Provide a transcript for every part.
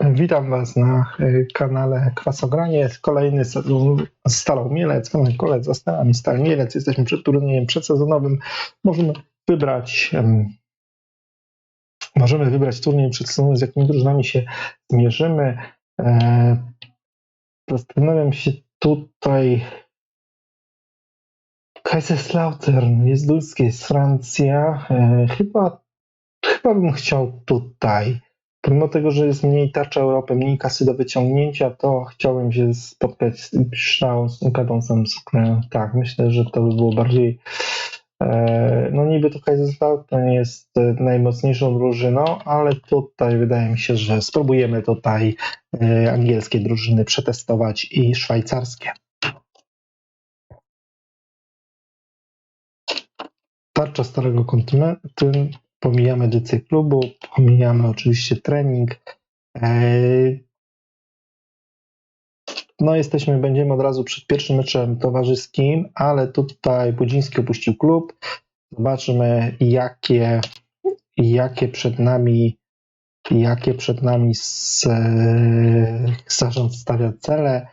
Witam Was na y, kanale Kwasogranie. Kolejny sezon Stalą Mielec, Kamek Kolec za Stalami Stal Mielec. Jesteśmy przed turniejem przedsezonowym. Możemy wybrać em, możemy wybrać turniej przedsezonowy, z jakimi drużynami się zmierzymy. E, Zastanawiam się tutaj Kaiserslautern jest duńskie, jest Francja. E, Chyba, chyba bym chciał tutaj. Pomimo tego, że jest mniej tarcza Europy, mniej kasy do wyciągnięcia, to chciałbym się spotkać z Pszczał, z Suknem. Tak, myślę, że to by było bardziej. E, no niby to Kaiserslautern jest e, najmocniejszą drużyną, ale tutaj wydaje mi się, że spróbujemy tutaj e, angielskie drużyny przetestować i szwajcarskie. Tarcza Starego Kontynentu, pomijamy edycję klubu, pomijamy oczywiście trening. Eee, No jesteśmy, będziemy od razu przed pierwszym meczem towarzyskim, ale tutaj Budziński opuścił klub. Zobaczymy jakie, jakie przed nami jakie przed nami e, zarząd stawia cele.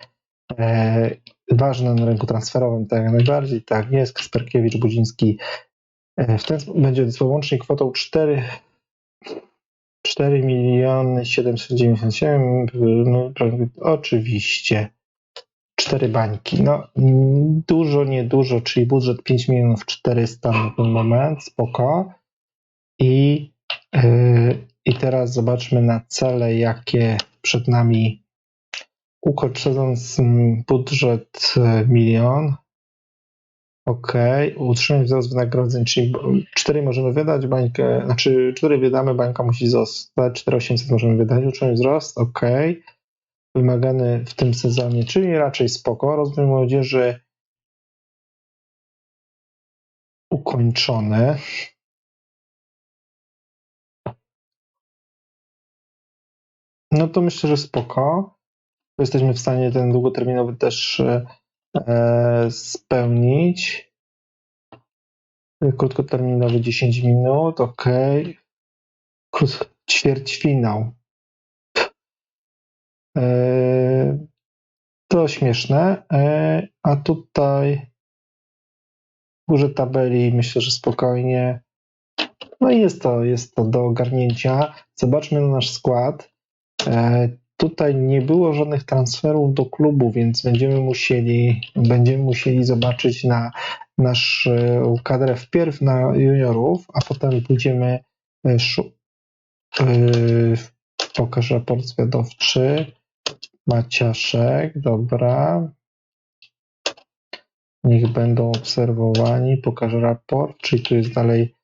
E, ważne na rynku transferowym, tak jak najbardziej, tak jest. Kasperkiewicz, Budziński E, W ten sposób będzie z łącznie kwotą 4, 4 miliony 797, no, oczywiście 4 bańki. No, dużo, niedużo, czyli budżet 5 milionów 400 na ten moment, spoko. I, yy, I teraz zobaczmy na cele, jakie przed nami ukończ sezon z mm, budżet e, milion. Okej, utrzymać wzrost wynagrodzeń, czyli 4 możemy wydać, bańkę, znaczy 4 wydamy, bańka musi zostać, 4800 możemy wydać, utrzymać wzrost, okej. Wymagany w tym sezonie, czyli raczej spoko. Rozwój młodzieży ukończony. No to myślę, że spoko. Jesteśmy w stanie ten długoterminowy też e, e, spełnić. Krótkoterminowy 10 minut, ok. Krót- Ćwierćfinał. E, to śmieszne. E, a tutaj w górze tabeli myślę, że spokojnie. No i jest to, jest to do ogarnięcia. Zobaczmy na nasz skład. E, tutaj nie było żadnych transferów do klubu, więc będziemy musieli, będziemy musieli zobaczyć na nasz e, kadrę wpierw na juniorów, a potem pójdziemy pokaż raport zwiadowczy. Maciaszek, dobra. Niech będą obserwowani, pokaż raport, czyli tu jest dalej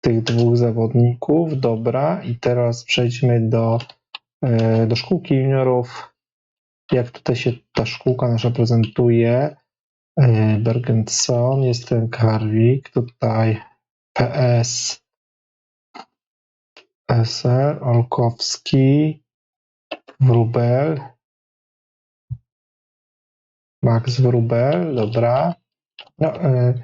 tych dwóch zawodników, dobra i teraz przejdźmy do, do szkółki juniorów, jak tutaj się ta szkółka nasza prezentuje, E, Bergenson, jest ten Karwik, tutaj PS, SR, Olkowski, Wrubel, Max Wrubel, dobra. No, e,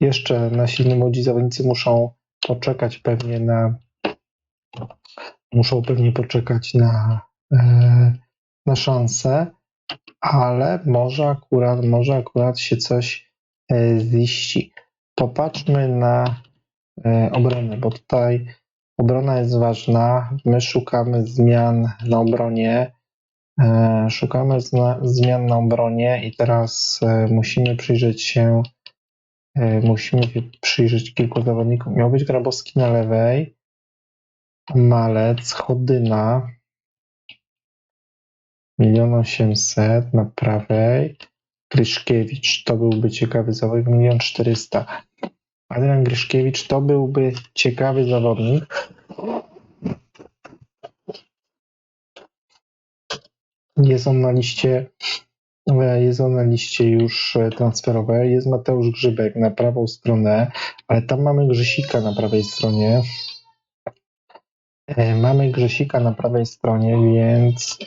jeszcze nasi młodzi zawodnicy muszą poczekać pewnie na muszą pewnie poczekać na, e, na szansę, ale może akurat, może akurat się coś e, ziści. Popatrzmy na e, obronę, bo tutaj obrona jest ważna. My szukamy zmian na obronie. Szukamy zmian na obronie i teraz musimy przyjrzeć się musimy przyjrzeć kilku zawodnikom. Miał być Grabowski na lewej, Malec, Chodyna, milion osiemset na prawej, Gryszkiewicz, to byłby ciekawy zawodnik, milion czterysta. Adrian Gryszkiewicz to byłby ciekawy zawodnik. Jest on na liście e, jest on na liście już e, transferowej. Jest Mateusz Grzybek na prawą stronę, ale tam mamy Grzesika na prawej stronie. E, Mamy Grzesika na prawej stronie, więc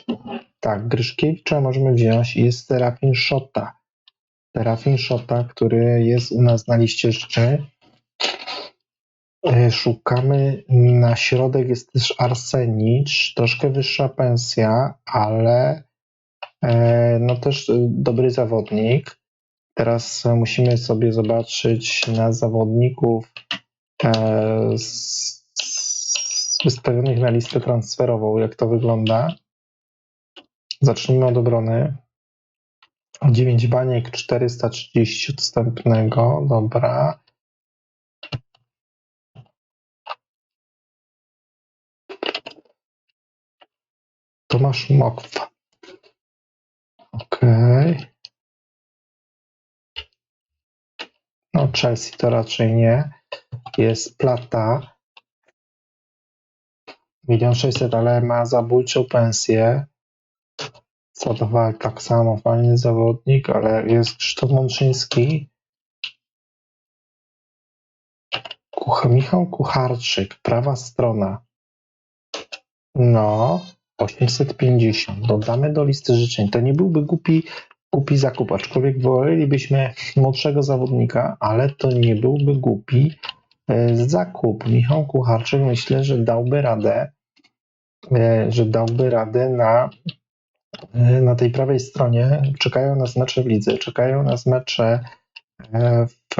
tak, Gryszkiewicza możemy wziąć jest Serafin Szota. Serafin Szota, który jest u nas na liście. E, Szukamy na środek jest też Arsenicz, troszkę wyższa pensja, ale e, no też e, dobry zawodnik. Teraz musimy sobie zobaczyć na zawodników z wystawionych na listę transferową, jak to wygląda. Zacznijmy od obrony. 9 baniek, 430 odstępnego, dobra. Tomasz Mokw. Okej. No Chelsea to raczej nie. Jest Plata. Milion sześćset, ale ma zabójczą pensję. Sadowal tak samo, fajny zawodnik, ale jest Krzysztof Mączyński. Kuch Michał Kucharczyk, prawa strona. No, 850. Dodamy do listy życzeń. To nie byłby głupi, głupi zakup, aczkolwiek wolelibyśmy młodszego zawodnika, ale to nie byłby głupi e, zakup. Michał Kucharczyk myślę, że dałby radę, że dałby radę na, e, na tej prawej stronie. Czekają nas mecze w lidze, czekają nas mecze e, w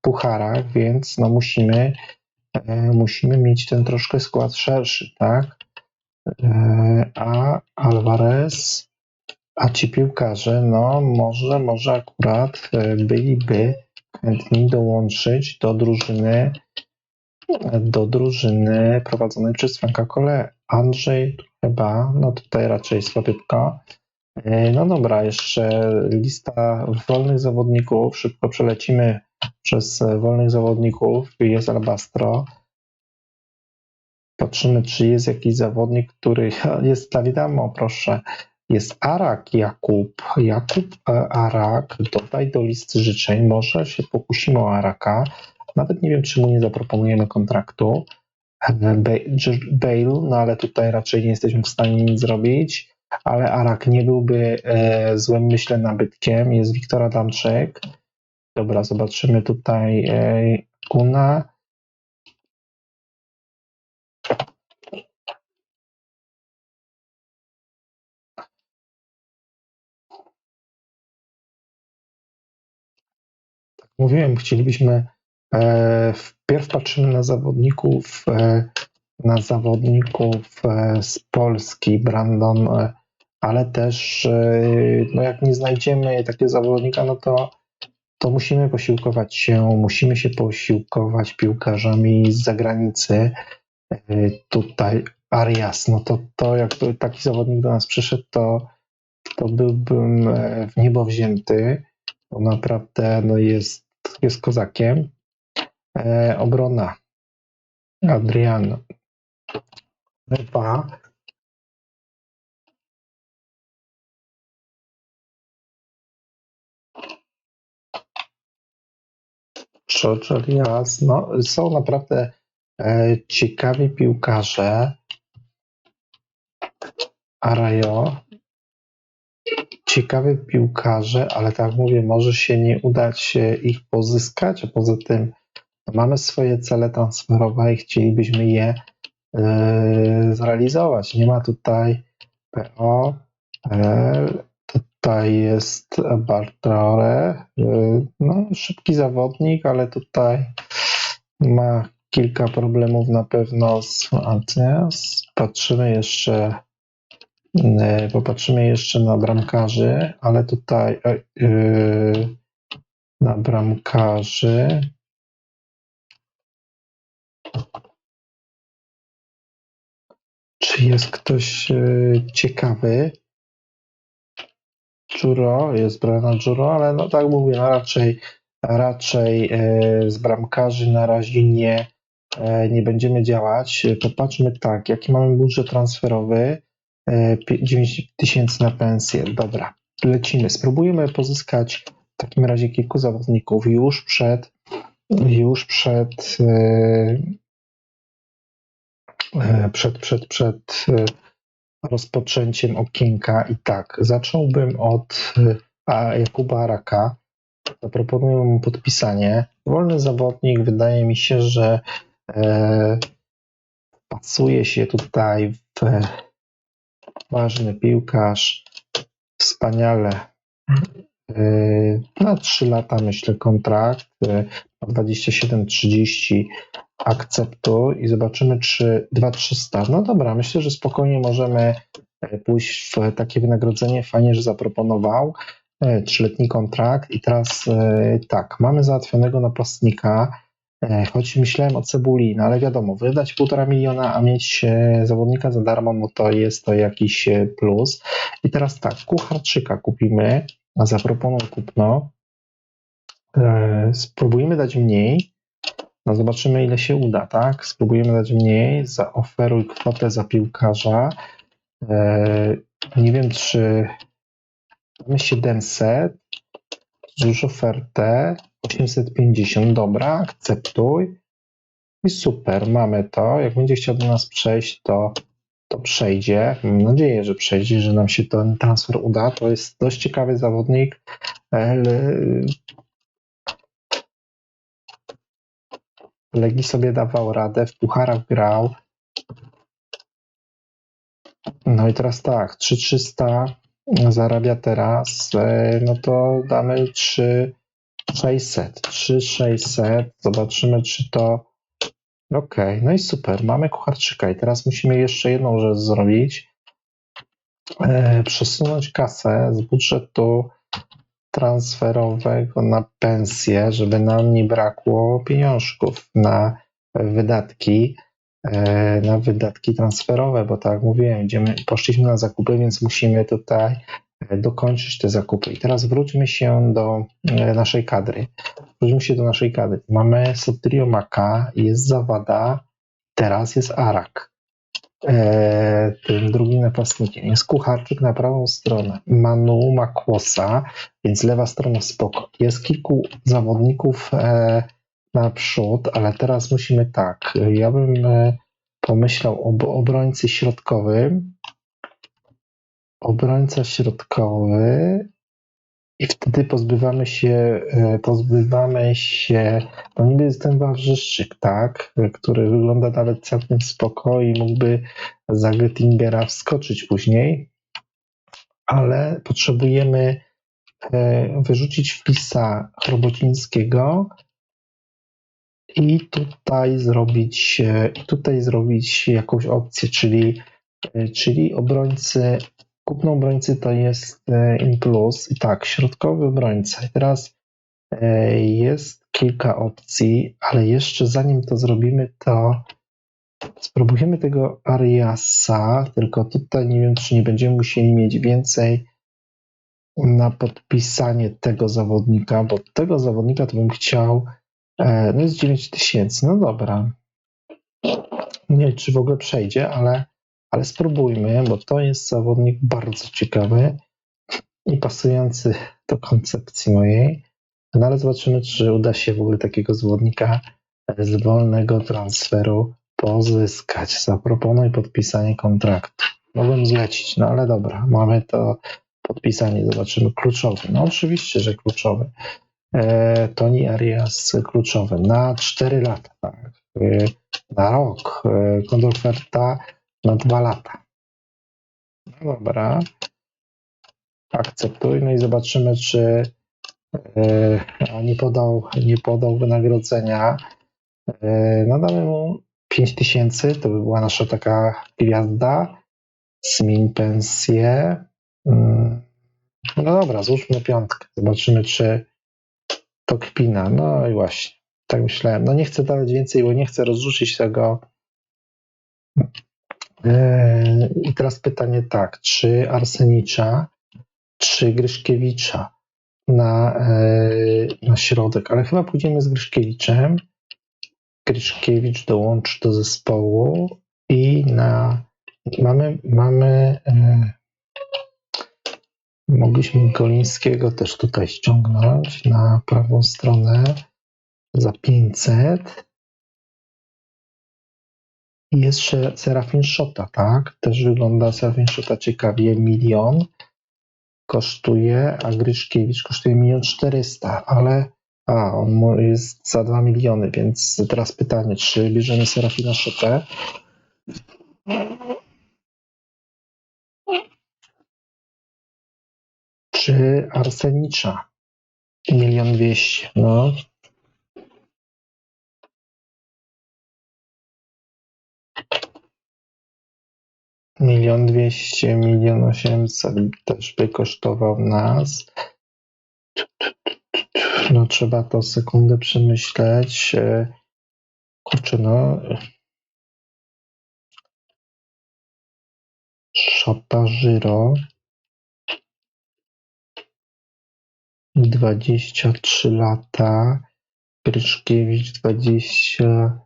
pucharach, więc no musimy, e, musimy mieć ten troszkę skład szerszy, tak? E, A Alvarez, a ci piłkarze, no może, może akurat e, byliby chętni dołączyć do drużyny, do drużyny prowadzonej przez Franka Kole. Andrzej chyba, no tutaj raczej słabiutko. E, No dobra, jeszcze lista wolnych zawodników. Szybko przelecimy przez e, wolnych zawodników. Jest Albastro. Patrzymy, czy jest jakiś zawodnik, który jest Dawidamo, proszę. Jest Arak Jakub. Jakub e, Arak, dodaj do listy życzeń. Może się pokusimy o Araka. Nawet nie wiem, czy mu nie zaproponujemy kontraktu. Bale, no ale tutaj raczej nie jesteśmy w stanie nic zrobić. Ale Arak nie byłby e, złym, myślę, nabytkiem. Jest Wiktor Adamczyk. Dobra, zobaczymy tutaj e, Kuna. Mówiłem, chcielibyśmy wpierw patrzymy na zawodników e, na zawodników e, z Polski, Brandon, e, ale też e, no jak nie znajdziemy takiego zawodnika, no to, to musimy posiłkować się, musimy się posiłkować piłkarzami z zagranicy. E, Tutaj Arias, no to, to jakby taki zawodnik do nas przyszedł, to, to byłbym e, w niebo wzięty bo naprawdę no jest, jest kozakiem. E, obrona. Adrian. Lewa. George Elias. No, są naprawdę e, ciekawi piłkarze. Arajo. Ciekawe piłkarze, ale tak mówię, może się nie udać e, ich pozyskać, a poza tym mamy swoje cele transferowe i chcielibyśmy je e, zrealizować. Nie ma tutaj PO, e, tutaj jest Bartore, e, no szybki zawodnik, ale tutaj ma kilka problemów na pewno z Antias. Patrzymy jeszcze Popatrzymy jeszcze na bramkarzy, ale tutaj e, na bramkarzy. Czy jest ktoś e, ciekawy? Juro, jest Brian Juro, ale no tak mówię, no raczej, raczej e, z bramkarzy na razie nie, e, nie będziemy działać. Popatrzmy tak, jaki mamy budżet transferowy. E, pie- 9 tysięcy na pensję. Dobra, lecimy. Spróbujemy pozyskać w takim razie kilku zawodników już przed już przed przed, przed, przed e, rozpoczęciem okienka i tak, zacząłbym od e, Jakuba Araka. Zaproponuję mu podpisanie. Wolny zawodnik, wydaje mi się, że E, pasuje się tutaj w ważny piłkarz. Wspaniale. E, na 3 lata myślę kontrakt. E, 27-30 akceptuj i zobaczymy, czy 2300. No dobra, myślę, że spokojnie możemy e, pójść w takie wynagrodzenie. Fajnie, że zaproponował e, trzyletni kontrakt. I teraz e, tak, mamy załatwionego napastnika, choć myślałem o Cebuli, no ale wiadomo, wydać półtora miliona, a mieć zawodnika za darmo, no to jest to jakiś plus. I teraz tak, Kucharczyka kupimy, a zaproponuj kupno. Spróbujemy dać mniej. No zobaczymy, ile się uda, tak? Spróbujemy dać mniej. Zaoferuj kwotę za piłkarza. E, nie wiem, czy mamy 700. Złóż ofertę. 850. Dobra, akceptuj. I super, mamy to. Jak będzie chciał do nas przejść, to, to przejdzie. Mam nadzieję, że przejdzie, że nam się ten transfer uda. To jest dość ciekawy zawodnik. Legi sobie dawał radę, w pucharach grał. No i teraz tak, 3300 zarabia teraz, e, no to damy 3600. 3600, zobaczymy czy to... Okej, no i super, mamy kucharczyka i teraz musimy jeszcze jedną rzecz zrobić. E, przesunąć kasę z budżetu transferowego na pensję, żeby nam nie brakło pieniążków na wydatki, e, na wydatki transferowe, bo tak jak mówiłem, idziemy, poszliśmy na zakupy, więc musimy tutaj e, dokończyć te zakupy. I teraz wróćmy się do e, naszej kadry. Wróćmy się do naszej kadry. Mamy Sotrio Maka, jest Zawada, teraz jest Arak. E, tym drugim napastnikiem jest Kucharczyk na prawą stronę, Manu Makłosa, więc lewa strona spoko. Jest kilku zawodników e, naprzód, ale teraz musimy tak. Ja bym e, pomyślał o ob- obrońcy środkowym. Obrońca środkowy. I wtedy pozbywamy się, e, pozbywamy się, no niby jest ten Wawrzyszczyk, tak, który wygląda nawet całkiem spoko i mógłby za Göttingera wskoczyć później, ale potrzebujemy e, wyrzucić wpisa Chrobocińskiego i tutaj zrobić e, tutaj zrobić jakąś opcję, czyli, e, czyli obrońcy, kupno obrońcy to jest e, in plus i tak, środkowy obrońca. I teraz e, jest kilka opcji, ale jeszcze zanim to zrobimy, to spróbujemy tego Ariasa, tylko tutaj nie wiem, czy nie będziemy musieli mieć więcej na podpisanie tego zawodnika, bo tego zawodnika to bym chciał, e, no jest 9 tysięcy, no dobra. Nie wiem, czy w ogóle przejdzie, ale, ale spróbujmy, bo to jest zawodnik bardzo ciekawy i pasujący do koncepcji mojej. No ale zobaczymy, czy uda się w ogóle takiego zawodnika z wolnego transferu pozyskać. Zaproponuj podpisanie kontraktu. Mogłem zlecić, no ale dobra, mamy to podpisanie, zobaczymy. Kluczowy. No oczywiście, że kluczowy. E, Toni Arias kluczowy. Na 4 lata, tak. E, na rok. E, na 2 lata. No dobra. Akceptuj. No i zobaczymy, czy e, nie podał, nie podał wynagrodzenia. E, no damy mu 5000, to by była nasza taka gwiazda. Zmień pensję. Mm, No dobra, złóżmy piątkę. Zobaczymy, czy to kpina. No i właśnie, tak myślałem. No nie chcę dawać więcej, bo nie chcę rozrzucić tego. E, I teraz pytanie tak, czy Arsenicza, czy Gryszkiewicza na, e, na środek, ale chyba pójdziemy z Gryszkiewiczem. Gryszkiewicz dołączy do zespołu i na mamy, mamy e, mogliśmy Golińskiego też tutaj ściągnąć na prawą stronę za 500. Jeszcze Serafin Szota, tak? Też wygląda Serafin Szota ciekawie. Milion kosztuje, a Gryszkiewicz kosztuje milion czterysta, ale A, on jest za 2 miliony, więc teraz pytanie, czy bierzemy Serafina Szopę? Czy Arsenicza? Milion dwieście, no. Milion dwieście, milion osiemset też by kosztował nas. No trzeba to sekundę przemyśleć. Kurczę, no. Szopa Żyro. 23 lata. Pryszkiewicz 20.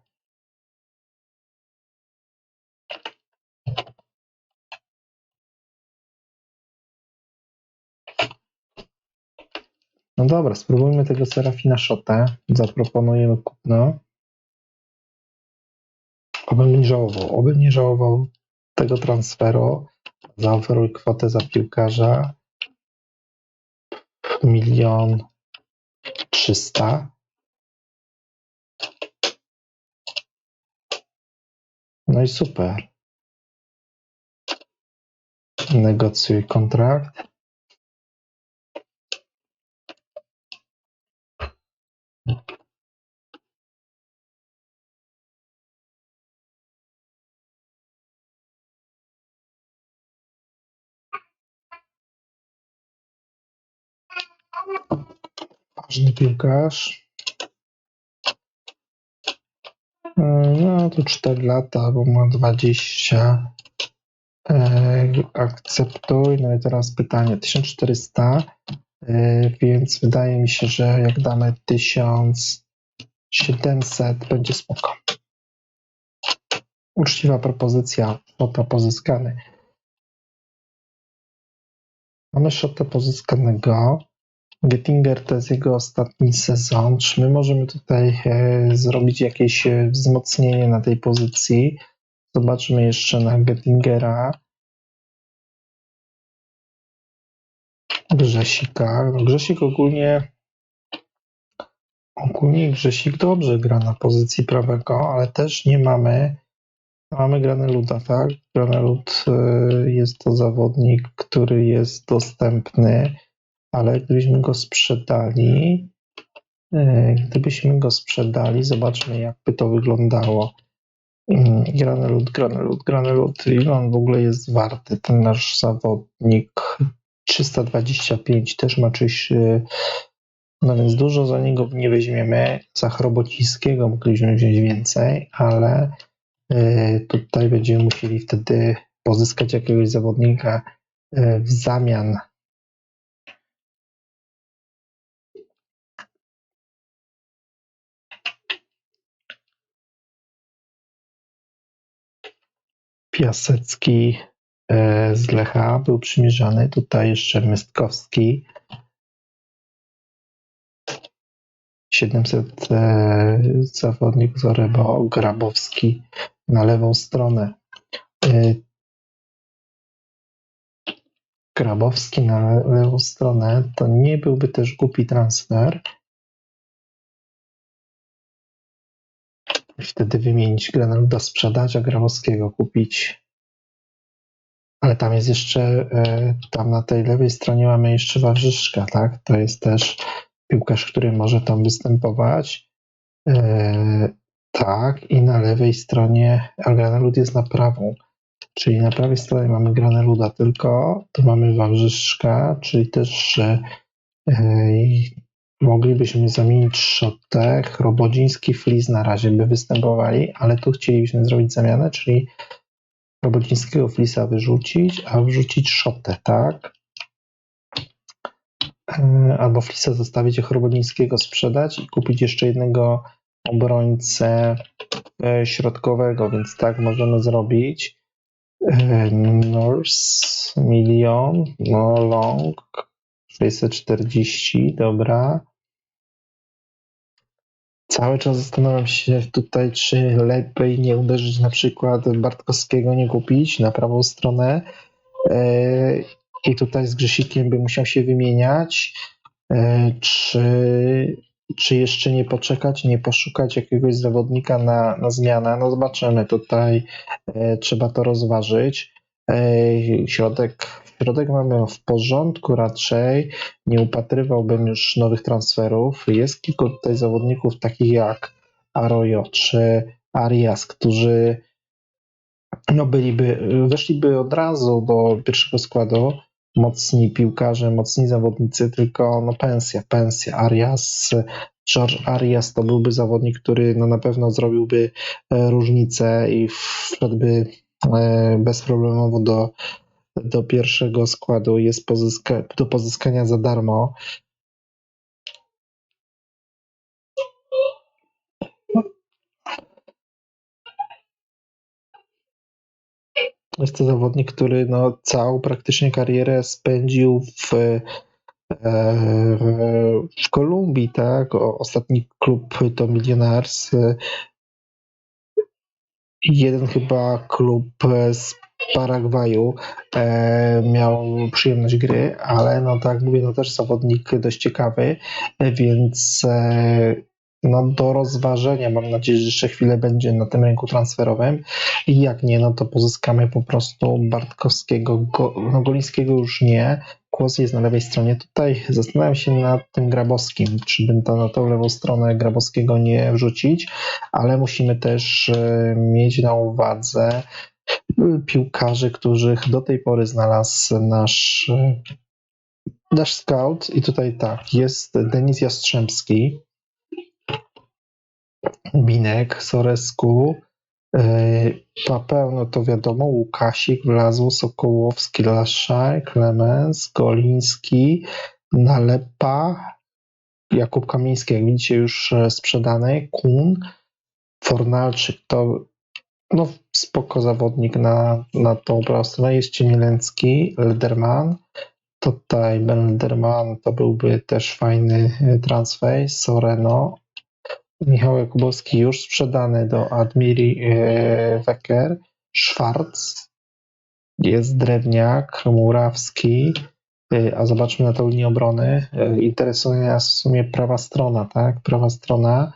Dobra, spróbujmy tego Serafina Szotę. Zaproponujemy kupno. Obym nie żałował, obym nie żałował tego transferu. Zaoferuj kwotę za piłkarza. Milion trzysta. No i super. Negocjuj kontrakt. Ważny piłkarz. Mm, No to 4 lata, bo ma 20. E, akceptuj. No i teraz pytanie 1400. E, więc wydaje mi się, że jak damy 1700 będzie spoko. Uczciwa propozycja, szota pozyskany. Mamy szotę pozyskanego. Gettinger to jest jego ostatni sezon. Czy my możemy tutaj e, zrobić jakieś e, wzmocnienie na tej pozycji? Zobaczmy jeszcze na Gettingera. Grzesika. Grzesik ogólnie ogólnie Grzesik dobrze gra na pozycji prawego, ale też nie mamy mamy Graneluda, tak? Granelud e, jest to zawodnik, który jest dostępny, ale gdybyśmy go sprzedali, e, gdybyśmy go sprzedali, zobaczmy jak by to wyglądało. Mm, Granelud, Granelud, Granelud, ile on w ogóle jest warty, ten nasz zawodnik? 325 też ma czyś, e, no więc dużo za niego nie weźmiemy. Za Chrobocińskiego mogliśmy wziąć więcej, ale e, tutaj będziemy musieli wtedy pozyskać jakiegoś zawodnika w zamian. Piasecki e, z Lecha był przymierzany. Tutaj jeszcze Mystkowski. 700 e, zawodnik Zorebo, Grabowski na lewą stronę. E, Grabowski na lewą stronę to nie byłby też głupi transfer. Wtedy wymienić Graneluda, sprzedać, a Grabowskiego kupić. Ale tam jest jeszcze, e, tam na tej lewej stronie mamy jeszcze Wawrzyszka, tak? To jest też piłkarz, który może tam występować. E, tak, i na lewej stronie, a Granelud jest na prawą. Czyli na prawej stronie mamy Graneluda tylko, tu mamy Wawrzyszka, czyli też e, moglibyśmy zamienić Szotę, Chrobodziński, Fliz na razie by występowali, ale tu chcielibyśmy zrobić zamianę, czyli Chrobodzińskiego Flisa wyrzucić, a wrzucić Szotę, tak? E, Albo Flisa zostawić, a Chrobodzińskiego sprzedać i kupić jeszcze jednego obrońcę e, środkowego, więc tak możemy zrobić. E, Norse, milion, no long, 640, dobra. Cały czas zastanawiam się tutaj, czy lepiej nie uderzyć na przykład Bartkowskiego, nie kupić na prawą stronę. E, I tutaj z Grzesikiem by musiał się wymieniać. E, Czy czy jeszcze nie poczekać, nie poszukać jakiegoś zawodnika na, na zmianę? No zobaczymy, tutaj e, trzeba to rozważyć. Środek, środek mamy w porządku raczej, nie upatrywałbym już nowych transferów. Jest kilku tutaj zawodników takich jak Arroyo czy Arias, którzy no byliby, weszliby od razu do pierwszego składu, mocni piłkarze, mocni zawodnicy, tylko no pensja, pensja. Arias, George Arias to byłby zawodnik, który no na pewno zrobiłby e, różnicę i wszedłby e, bezproblemowo do, do pierwszego składu. Jest pozyska, do pozyskania za darmo. Jest to zawodnik, który no, całą praktycznie karierę spędził w, e, w Kolumbii, tak? Ostatni klub to Millionaires. Jeden chyba klub z Paragwaju e, miał przyjemność gry, ale no tak mówię, no też zawodnik dość ciekawy, więc e, no, do rozważenia. Mam nadzieję, że jeszcze chwilę będzie na tym rynku transferowym. I jak nie, no to pozyskamy po prostu Bartkowskiego, Go, no Golińskiego już nie. Kłos jest na lewej stronie. Tutaj zastanawiam się nad tym Grabowskim, czy bym to na tą lewą stronę Grabowskiego nie wrzucić, ale musimy też e, mieć na uwadze piłkarzy, których do tej pory znalazł nasz e, nasz scout. I tutaj tak, jest Denis Jastrzębski, Binek, Soresku, e, Papeł, no to wiadomo, Łukasik, Wlazło, Sokołowski, Laszaj, Klemens, Goliński, Nalepa, Jakub Kamiński, jak widzicie już e, sprzedany, Kun, Fornalczyk, to no spoko zawodnik na, na tą prostą. Jest Ciemielencki, Lederman, tutaj Ben Lederman to byłby też fajny e, transfer, Soreno, Michał Jakubowski już sprzedany do Admiri e, Wecker, Schwarz, jest Drewniak, Murawski, e, a zobaczmy na tą linię obrony. Interesuje nas w sumie prawa strona, tak? Prawa strona.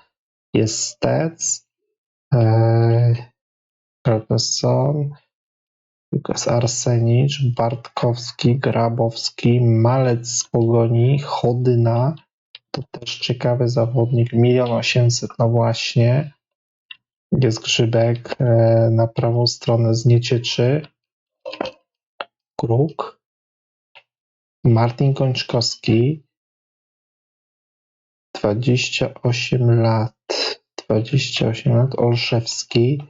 Jest Stec, Carlson, Lukas Arsenicz, Bartkowski, Grabowski, Malec z Pogoni, Chodyna, to też ciekawy zawodnik. Milion osiemset, no właśnie. Jest Grzybek e, na prawą stronę z Niecieczy. Kruk. Martin Kończkowski. 28 lat. 28 lat. Olszewski.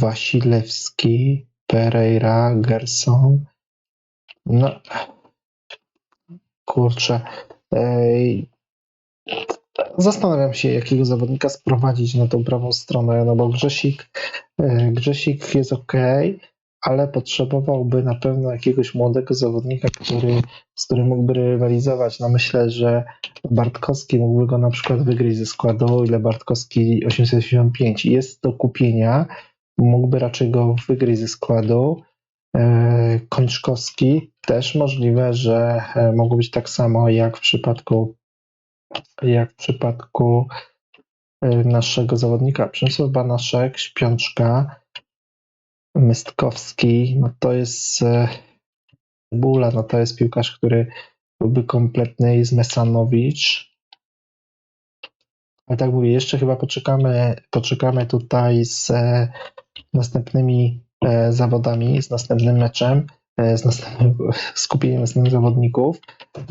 Wasilewski. Pereira. Gerson. No, kurczę. Zastanawiam się, jakiego zawodnika sprowadzić na tą prawą stronę, no bo Grzesik, e, Grzesik jest ok, ale potrzebowałby na pewno jakiegoś młodego zawodnika, który, z którym mógłby rywalizować. No myślę, że Bartkowski mógłby go na przykład wygryźć ze składu, ile Bartkowski 875 jest do kupienia, mógłby raczej go wygryźć ze składu. E, Kończkowski też możliwe, że e, mogło być tak samo jak w przypadku jak w przypadku e, naszego zawodnika Przemysław Banaszek, Śpiączka, Mystkowski, no to jest Bula, no to jest piłkarz, który byłby kompletny z Mesanowicz. Ale tak mówię, jeszcze chyba poczekamy, poczekamy tutaj z następnymi E, zawodami, z następnym meczem, e, z następnym skupieniem następnych zawodników.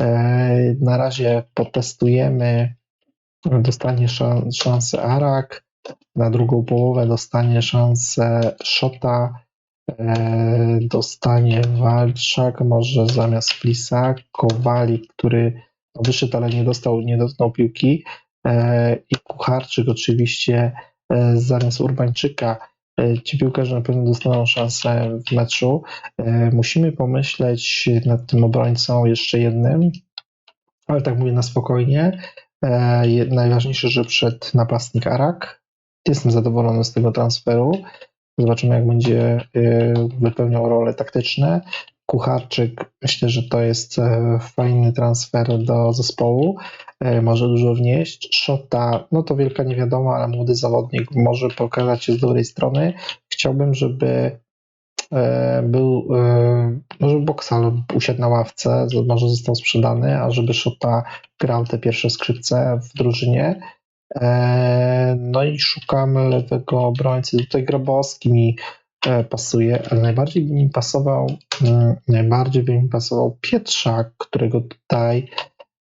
E, na razie potestujemy, dostanie szansę Arak, na drugą połowę dostanie szansę Szota, dostanie Walczak, może zamiast Flisa, Kowalik, który wyszedł, ale nie dostał, nie dotknął piłki i Kucharczyk oczywiście zamiast Urbańczyka E, ci piłkarze na pewno dostaną szansę w meczu. E, musimy pomyśleć nad tym obrońcą jeszcze jednym, ale tak mówię na spokojnie. E, najważniejsze, że przed napastnik Arak. Jestem zadowolony z tego transferu. Zobaczymy, jak będzie wypełniał role taktyczne. Kucharczyk, myślę, że to jest e, fajny transfer do zespołu. E, Może dużo wnieść. Szota, no to wielka niewiadoma, ale młody zawodnik może pokazać się z dobrej strony. Chciałbym, żeby e, był, może Boksal usiadł na ławce, może został sprzedany, a żeby Szota grał te pierwsze skrzypce w drużynie. E, No i szukam lewego obrońcy. Tutaj Grabowski mi e, pasuje, ale najbardziej by mi pasował, mm, najbardziej by mi pasował Pietrzak, którego tutaj,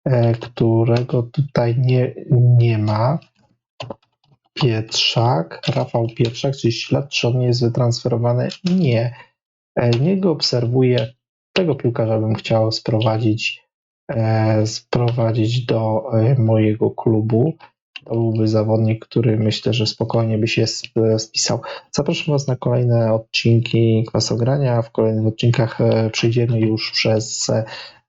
e, którego tutaj nie, nie ma. Pietrzak, Rafał Pietrzak, 30 lat, czy on nie jest wytransferowany? Nie. E, Niego obserwuję. Tego piłkarza bym chciał sprowadzić, sprowadzić do mojego klubu. To byłby zawodnik, który myślę, że spokojnie by się sp- spisał. Zapraszam Was na kolejne odcinki Kwasogrania. W kolejnych odcinkach e, przejdziemy już przez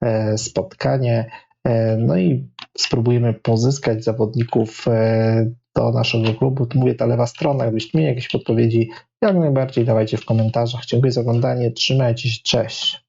e, spotkanie. E, No i spróbujemy pozyskać zawodników do naszego klubu. Mówię ta lewa strona, gdybyście mieli jakieś podpowiedzi, jak najbardziej dawajcie w komentarzach. Dziękuję za oglądanie, trzymajcie się, cześć.